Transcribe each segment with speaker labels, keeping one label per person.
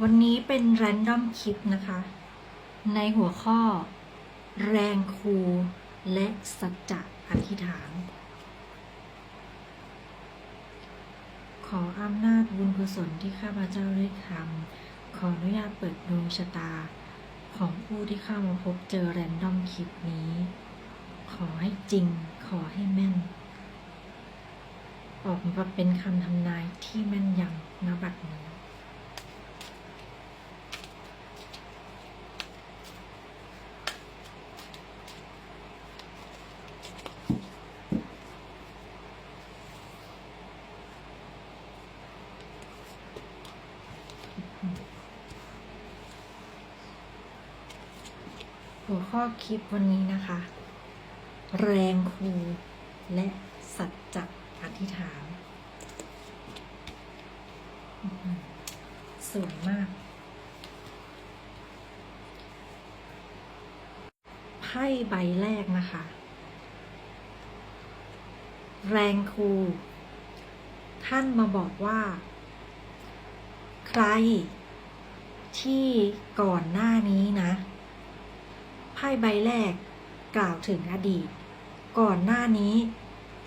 Speaker 1: วันนี้เป็นแรนดอมคลิปนะคะ ในหัวข้อ แรงครูและสัจจะอธิษฐาน ขออำนาจบุญกุศลที่ข้าพเจ้าได้ทำขออนุญาตเปิดดวงชะตา ของผู้ที่เข้ามาพบเจอแรนดอมคลิปนี้ ขอให้จริง ขอให้แม่น ออกมาเป็นคำทำนายที่แม่นยำณบัดนี้ หัวข้อคลิปวันนี้นะคะ แรงครูและสัจจะอธิษฐาน สวยมาก ไพ่ใบแรกนะคะ แรงครู ท่านมาบอกว่า ใครที่ก่อนหน้านี้นะ พ่ใบแรกกล่าวถึงอดีต ก่อนหน้านี้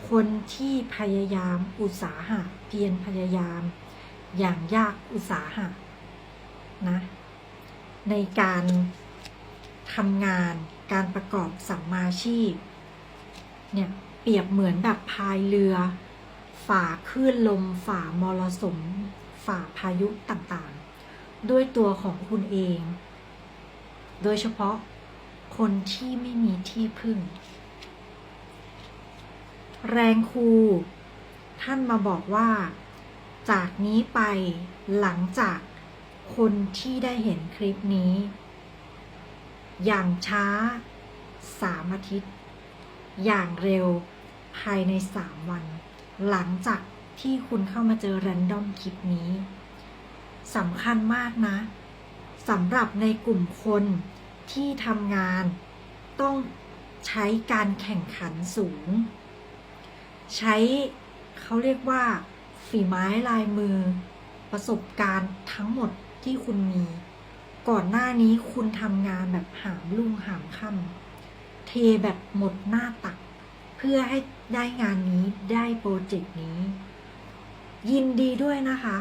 Speaker 1: คนที่พยายามอุตสาหะเพียรพยายาม อย่างยากอุตสาหะนะในการทำงานการประกอบสัมมาชีพเนี่ยเปรียบเหมือนแบบพายเรือ ฝ่าคลื่นลม ฝ่ามรสุมฝ่าพายุต่างๆ ด้วยตัวของคุณเอง โดยเฉพาะ คนที่ไม่มีที่พึ่ง แรงครูท่านมาบอกว่า จากนี้ไปหลังจากคนที่ได้เห็นคลิปนี้ อย่างช้าสามอาทิตย์ อย่างเร็วภายในสามวัน หลังจากที่คุณเข้ามาเจอแรนดอมคลิปนี้สำคัญมากนะสำหรับในกลุ่มคน ที่ทำงานต้องใช้การแข่งขันสูง ใช้เขาเรียกว่า ฝีไม้ลายมือ ประสบการณ์ทั้งหมดที่คุณมี ก่อนหน้านี้คุณทำงานแบบหามลุ่งหามค่ำเทแบบหมดหน้าตัก เพื่อให้ได้งานนี้ได้โปรเจกต์นี้ ยินดีด้วยนะคะ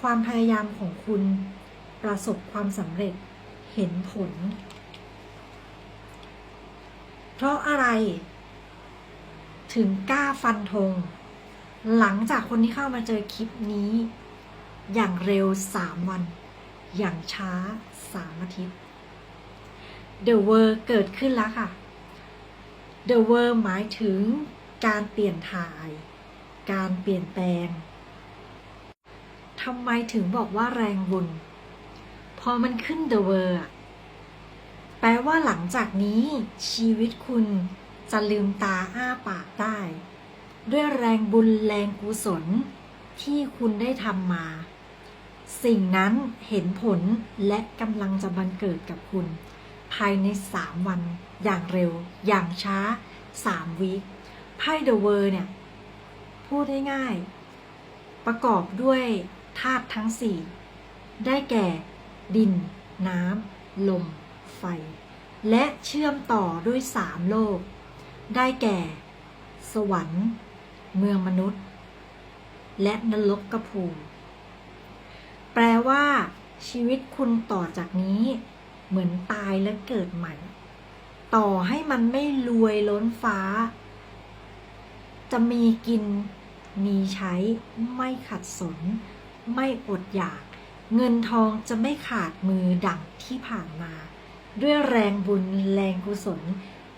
Speaker 1: ความพยายามของคุณประสบความสำเร็จ เห็นผล เพราะอะไร ถึงกล้าฟันธง หลังจากคนที่เข้ามาเจอคลิปนี้ อย่างเร็วสามวัน อย่างช้าสามอาทิตย์ The World เกิดขึ้นแล้วค่ะ The World หมายถึงการเปลี่ยนถ่าย การเปลี่ยนแปลงทำไมถึงบอกว่าแรงบุญ พอมันขึ้น The World แปลว่าหลังจากนี้ชีวิตคุณจะลืมตาอ้าปากได้ ด้วยแรงบุญแรงกุศลที่คุณได้ทำมา สิ่งนั้นเห็นผลและกำลังจะบังเกิดกับคุณ ภายในสามวันอย่างเร็ว อย่างช้าสามวีคไพ่เดอะเวอร์เนี่ย พูดง่ายๆประกอบด้วยธาตุทั้งสี่ได้แก่ ดิน น้ำ ลม ไฟ และเชื่อมต่อด้วยสามโลก ได้แก่ สวรรค์ เมืองมนุษย์ และนรกกภูมิแปลว่าชีวิตคุณต่อจากนี้ เหมือนตายและเกิดใหม่ ต่อให้มันไม่รวยล้นฟ้า จะมีกิน มีใช้ ไม่ขัดสน ไม่อดอยาก เงินทองจะไม่ขาดมือดังที่ผ่านมา ด้วยแรงบุญแรงกุศล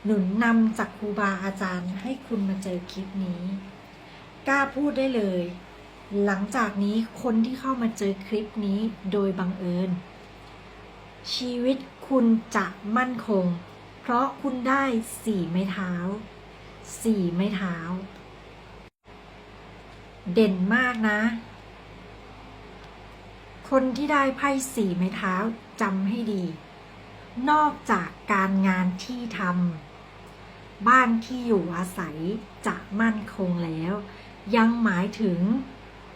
Speaker 1: หนุนนำจากครูบาอาจารย์ให้คุณมาเจอคลิปนี้ กล้าพูดได้เลย หลังจากนี้คนที่เข้ามาเจอคลิปนี้โดยบังเอิญ ชีวิตคุณจะมั่นคง เพราะคุณได้สี่ไม้เท้าสี่ไม้เท้า เด่นมากนะ คนที่ได้ไพ่สี่ไม้เท้าจำให้ดี นอกจากการงานที่ทำบ้านที่อยู่อาศัยจะมั่นคงแล้ว ยังหมายถึง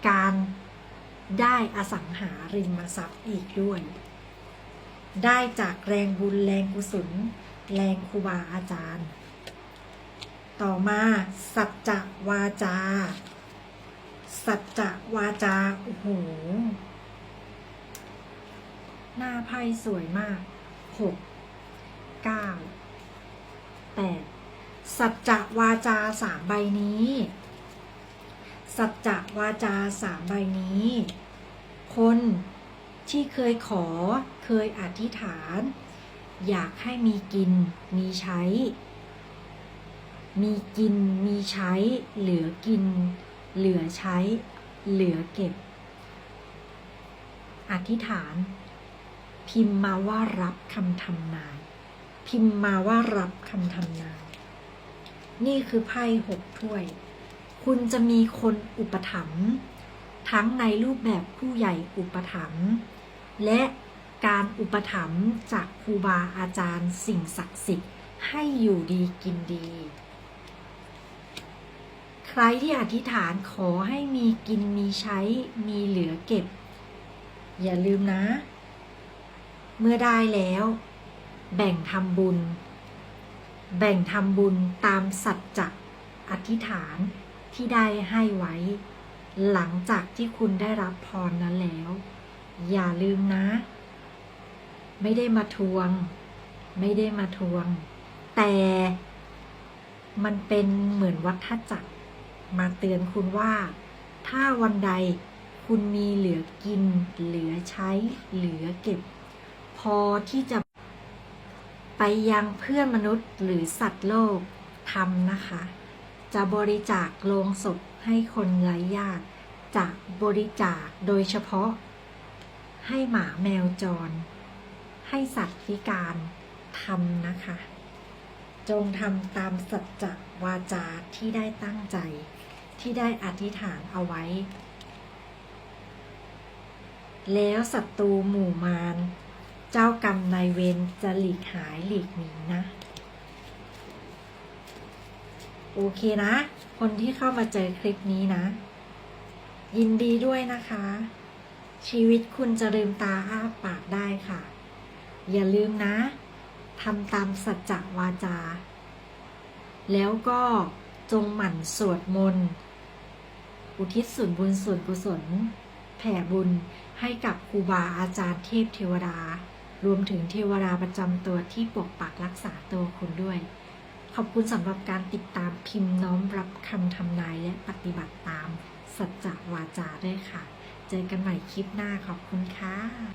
Speaker 1: การได้อสังหาริมทรัพย์อีกด้วย ได้จากแรงบุญแรงกุศล แรงครูบาอาจารย์ ต่อมาสัจจวาจา สัจจวาจา โอ้โห หน้าไพ่สวยมากหกเก้าแปดสัจจะวาจาสามใบนี้ สัจจะวาจาสามใบนี้ คนที่เคยขอเคยอธิษฐาน อยากให้มีกินมีใช้ มีกินมีใช้ เหลือกิน เหลือใช้ เหลือเก็บ อธิษฐาน พิมพ์มาว่ารับคำทำนาย พิมพ์มาว่ารับคำทำนาย นี่คือไพ่หกถ้วย คุณจะมีคนอุปถัมภ์ทั้งในรูปแบบผู้ใหญ่อุปถัมภ์และการอุปถัมภ์จากครูบาอาจารย์สิ่งศักดิ์สิทธิ์ให้อยู่ดีกินดี ใครที่อธิษฐานขอให้มีกินมีใช้มีเหลือเก็บ อย่าลืมนะ เมื่อได้แล้ว แบ่งทำบุญ แบ่งทำบุญตามสัจจะอธิษฐานที่ได้ให้ไว้ หลังจากที่คุณได้รับพรนั้นแล้ว อย่าลืมนะ ไม่ได้มาทวง ไม่ได้มาทวง แต่มันเป็นเหมือนวัฏจักร มาเตือนคุณว่า ถ้าวันใดคุณมีเหลือกิน เหลือใช้ เหลือเก็บ พอที่จะไปยังเพื่อนมนุษย์หรือสัตว์โลกทำนะคะ จะบริจาคโลงศพให้คนไร้ญาติจะบริจาคโดยเฉพาะ ให้หมาแมวจร ให้สัตว์พิการทำนะคะ จงทำตามสัจจะวาจาที่ได้ตั้งใจ ที่ได้อธิษฐานเอาไว้ แล้วศัตรูหมู่มาร เจ้ากรรมนายเวรจะหลีกหายหลีกหนีนะ โอเคนะ คนที่เข้ามาเจอคลิปนี้นะ ยินดีด้วยนะคะ ชีวิตคุณจะลืมตาอ้าปากได้ค่ะ อย่าลืมนะทำตามสัจจะวาจา แล้วก็จงหมั่นสวดมนต์อุทิศส่วนบุญส่วนกุศลแผ่บุญให้กับครูบาอาจารย์เทพเทวดา รวมถึงเทวราประจำตัวที่ปกปักรักษาตัวคุณด้วย ขอบคุณสำหรับการติดตามพิมพ์น้อมรับคำทำนายและปฏิบัติตาม สัจจะวาจาด้วยค่ะ เจอกันใหม่คลิปหน้าขอบคุณค่ะ